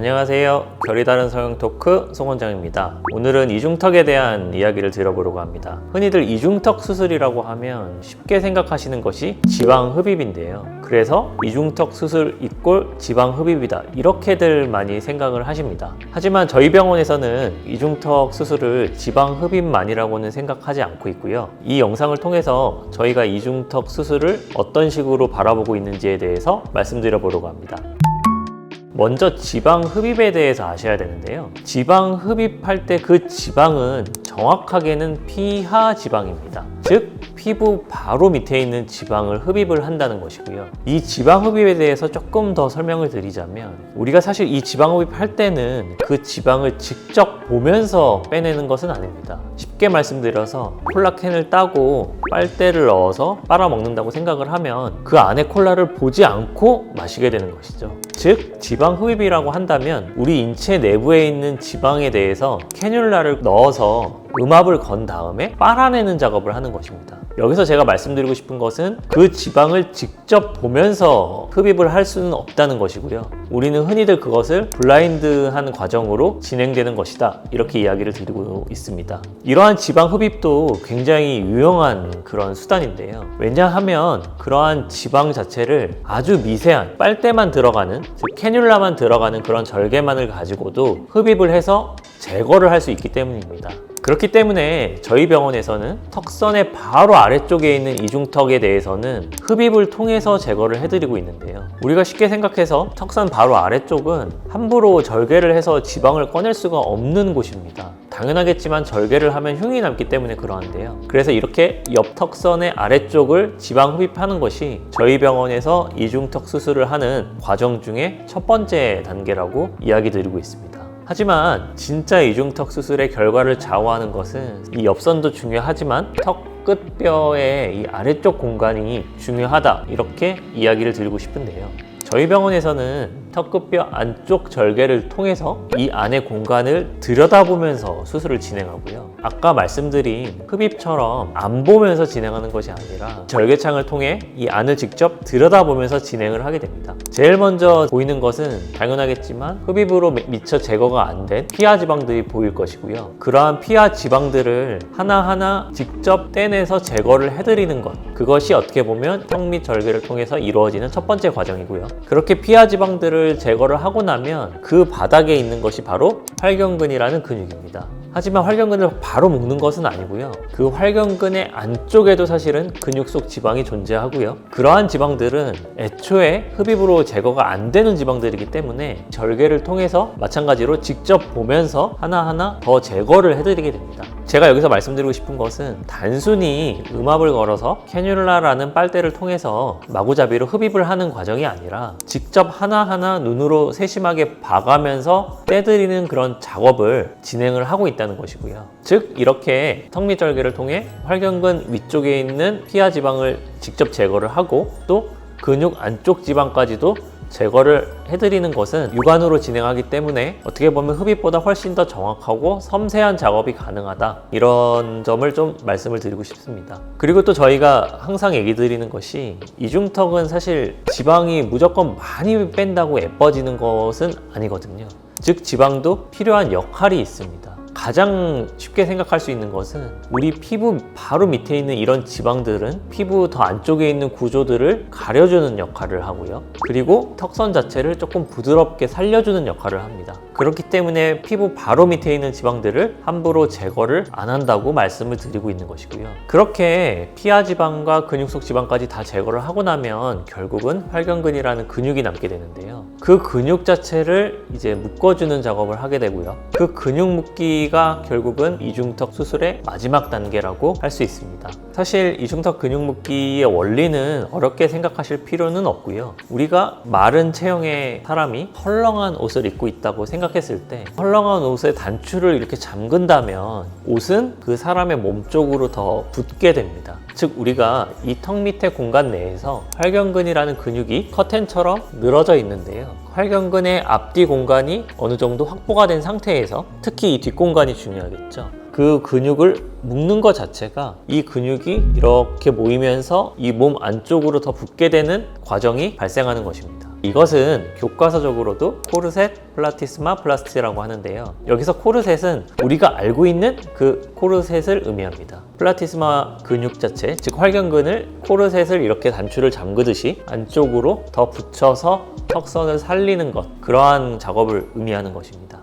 안녕하세요. 결이 다른 성형 토크 송원장입니다. 오늘은 이중턱에 대한 이야기를 들어보려고 합니다. 흔히들 이중턱 수술이라고 하면 쉽게 생각하시는 것이 지방 흡입인데요. 그래서 이중턱 수술 이꼴 지방 흡입이다. 이렇게들 많이 생각을 하십니다. 하지만 저희 병원에서는 이중턱 수술을 지방 흡입만이라고는 생각하지 않고 있고요. 이 영상을 통해서 저희가 이중턱 수술을 어떤 식으로 바라보고 있는지에 대해서 말씀드려 보려고 합니다. 먼저 지방 흡입에 대해서 아셔야 되는데요. 지방 흡입할 때 그 지방은 정확하게는 피하 지방입니다. 즉, 피부 바로 밑에 있는 지방을 흡입을 한다는 것이고요. 이 지방 흡입에 대해서 조금 더 설명을 드리자면, 우리가 사실 이 지방 흡입할 때는 그 지방을 직접 보면서 빼내는 것은 아닙니다. 쉽게 말씀드려서 콜라캔을 따고 빨대를 넣어서 빨아먹는다고 생각을 하면 그 안에 콜라를 보지 않고 마시게 되는 것이죠. 즉 지방 흡입이라고 한다면 우리 인체 내부에 있는 지방에 대해서 캐뉼라를 넣어서 음압을 건 다음에 빨아내는 작업을 하는 것입니다. 여기서 제가 말씀드리고 싶은 것은 그 지방을 직접 보면서 흡입을 할 수는 없다는 것이고요. 우리는 흔히들 그것을 블라인드한 과정으로 진행되는 것이다. 이렇게 이야기를 드리고 있습니다. 이러한 지방 흡입도 굉장히 유용한 그런 수단인데요. 왜냐하면 그러한 지방 자체를 아주 미세한 빨대만 들어가는 즉 캐뉼라만 들어가는 그런 절개만을 가지고도 흡입을 해서 제거를 할 수 있기 때문입니다. 그렇기 때문에 저희 병원에서는 턱선의 바로 아래쪽에 있는 이중턱에 대해서는 흡입을 통해서 제거를 해드리고 있는데요. 우리가 쉽게 생각해서 턱선 바로 아래쪽은 함부로 절개를 해서 지방을 꺼낼 수가 없는 곳입니다. 당연하겠지만 절개를 하면 흉이 남기 때문에 그러한데요. 그래서 이렇게 옆 턱선의 아래쪽을 지방 흡입하는 것이 저희 병원에서 이중턱 수술을 하는 과정 중에 첫 번째 단계라고 이야기 드리고 있습니다. 하지만 진짜 이중턱 수술의 결과를 좌우하는 것은 이 옆선도 중요하지만 턱 끝뼈의 이 아래쪽 공간이 중요하다 이렇게 이야기를 드리고 싶은데요. 저희 병원에서는 턱 끝뼈 안쪽 절개를 통해서 이 안의 공간을 들여다보면서 수술을 진행하고요. 아까 말씀드린 흡입처럼 안 보면서 진행하는 것이 아니라 절개창을 통해 이 안을 직접 들여다보면서 진행을 하게 됩니다. 제일 먼저 보이는 것은 당연하겠지만 흡입으로 미처 제거가 안 된 피하 지방들이 보일 것이고요. 그러한 피하 지방들을 하나하나 직접 떼내서 제거를 해드리는 것. 그것이 어떻게 보면 턱 및 절개를 통해서 이루어지는 첫 번째 과정이고요. 그렇게 피하 지방들을 제거를 하고 나면 그 바닥에 있는 것이 바로 활경근이라는 근육입니다. 하지만 활경근을 바로 묶는 것은 아니고요. 그 활경근의 안쪽에도 사실은 근육 속 지방이 존재하고요. 그러한 지방들은 애초에 흡입으로 제거가 안 되는 지방들이기 때문에 절개를 통해서 마찬가지로 직접 보면서 하나하나 더 제거를 해드리게 됩니다. 제가 여기서 말씀드리고 싶은 것은 단순히 음압을 걸어서 캐뉼라라는 빨대를 통해서 마구잡이로 흡입을 하는 과정이 아니라 직접 하나하나 눈으로 세심하게 봐가면서 떼드리는 그런 작업을 진행을 하고 있다는 것이고요. 즉 이렇게 턱밑절개를 통해 활경근 위쪽에 있는 피하 지방을 직접 제거를 하고 또 근육 안쪽 지방까지도 제거를 해드리는 것은 육안으로 진행하기 때문에 어떻게 보면 흡입보다 훨씬 더 정확하고 섬세한 작업이 가능하다. 이런 점을 좀 말씀을 드리고 싶습니다. 그리고 또 저희가 항상 얘기 드리는 것이 이중턱은 사실 지방이 무조건 많이 뺀다고 예뻐지는 것은 아니거든요. 즉 지방도 필요한 역할이 있습니다 가장 쉽게 생각할 수 있는 것은 우리 피부 바로 밑에 있는 이런 지방들은 피부 더 안쪽에 있는 구조들을 가려주는 역할을 하고요. 그리고 턱선 자체를 조금 부드럽게 살려주는 역할을 합니다. 그렇기 때문에 피부 바로 밑에 있는 지방들을 함부로 제거를 안 한다고 말씀을 드리고 있는 것이고요. 그렇게 피하 지방과 근육 속 지방까지 다 제거를 하고 나면 결국은 활경근이라는 근육이 남게 되는데요. 그 근육 자체를 이제 묶어주는 작업을 하게 되고요. 그 근육 묶기가 결국은 이중턱 수술의 마지막 단계라고 할 수 있습니다. 사실 이중턱 근육 묶기의 원리는 어렵게 생각하실 필요는 없고요. 우리가 마른 체형의 사람이 헐렁한 옷을 입고 있다고 생각했을 때 헐렁한 옷의 단추를 이렇게 잠근다면 옷은 그 사람의 몸 쪽으로 더 붙게 됩니다. 즉 우리가 이 턱 밑의 공간 내에서 활경근이라는 근육이 커튼처럼 늘어져 있는데요. 활경근의 앞뒤 공간이 어느 정도 확보가 된 상태에서 특히 이 뒷공간이 중요하겠죠. 그 근육을 묶는 것 자체가 이 근육이 이렇게 모이면서 이 몸 안쪽으로 더 붙게 되는 과정이 발생하는 것입니다. 이것은 교과서적으로도 코르셋 플라티스마 플라스티라고 하는데요. 여기서 코르셋은 우리가 알고 있는 그 코르셋을 의미합니다. 플라티스마 근육 자체, 즉 활경근을 코르셋을 이렇게 단추를 잠그듯이 안쪽으로 더 붙여서 턱선을 살리는 것, 그러한 작업을 의미하는 것입니다.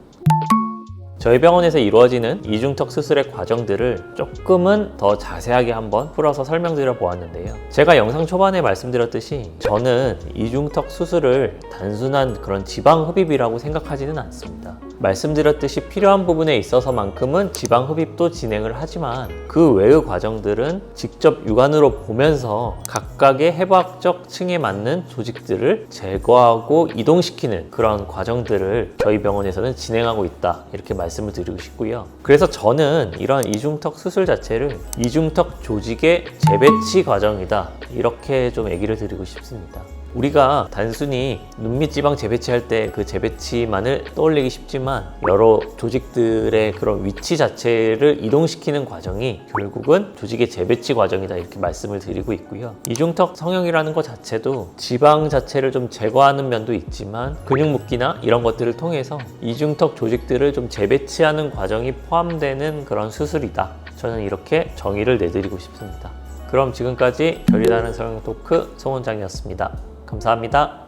저희 병원에서 이루어지는 이중턱 수술의 과정들을 조금은 더 자세하게 한번 풀어서 설명드려 보았는데요. 제가 영상 초반에 말씀드렸듯이 저는 이중턱 수술을 단순한 그런 지방 흡입이라고 생각하지는 않습니다. 말씀드렸듯이 필요한 부분에 있어서만큼은 지방 흡입도 진행을 하지만 그 외의 과정들은 직접 육안으로 보면서 각각의 해부학적 층에 맞는 조직들을 제거하고 이동시키는 그런 과정들을 저희 병원에서는 진행하고 있다 이렇게 말씀을 드리고 싶고요. 그래서 저는 이런 이중턱 수술 자체를 이중턱 조직의 재배치 과정이다 이렇게 좀 얘기를 드리고 싶습니다. 우리가 단순히 눈밑 지방 재배치할 때 그 재배치만을 떠올리기 쉽지만 여러 조직들의 그런 위치 자체를 이동시키는 과정이 결국은 조직의 재배치 과정이다 이렇게 말씀을 드리고 있고요. 이중턱 성형이라는 것 자체도 지방 자체를 좀 제거하는 면도 있지만 근육 묶기나 이런 것들을 통해서 이중턱 조직들을 좀 재배치하는 과정이 포함되는 그런 수술이다. 저는 이렇게 정의를 내드리고 싶습니다. 그럼 지금까지 별이 다른 성형 토크 송 원장이었습니다. 감사합니다.